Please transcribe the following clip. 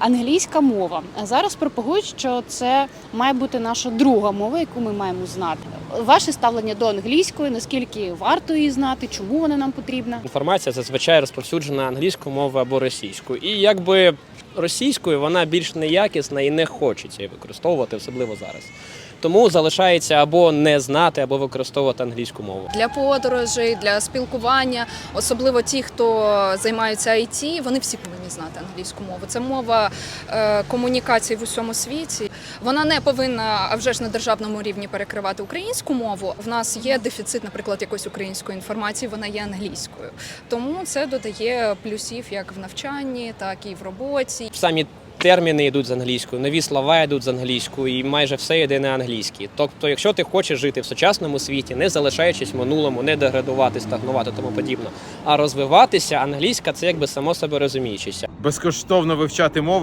Англійська мова зараз пропагують, що це має бути наша друга мова, яку ми маємо знати. Ваше ставлення до англійської, наскільки варто її знати, чому вона нам потрібна? Інформація зазвичай розповсюджена англійською мовою або російською. І якби російською вона більш неякісна і не хочеться її використовувати, особливо зараз. Тому залишається або не знати, або використовувати англійську мову. для подорожей, для спілкування, особливо ті, хто займаються IT, вони всі повинні знати англійську мову. Це мова е, комунікації в усьому світі. Вона не повинна, а вже ж на державному рівні перекривати українську мову. В нас є дефіцит, наприклад, якоїсь української інформації, вона є англійською. Тому це додає плюсів як в навчанні, так і в роботі. Самі терміни йдуть з англійською, нові слова йдуть з англійською, і майже все йде на англійській. Тобто, якщо ти хочеш жити в сучасному світі, не залишаючись в минулому, не деградувати, стагнувати тому подібно, а розвиватися, англійська це якби само себе розуміючися. Безкоштовно вивчати мови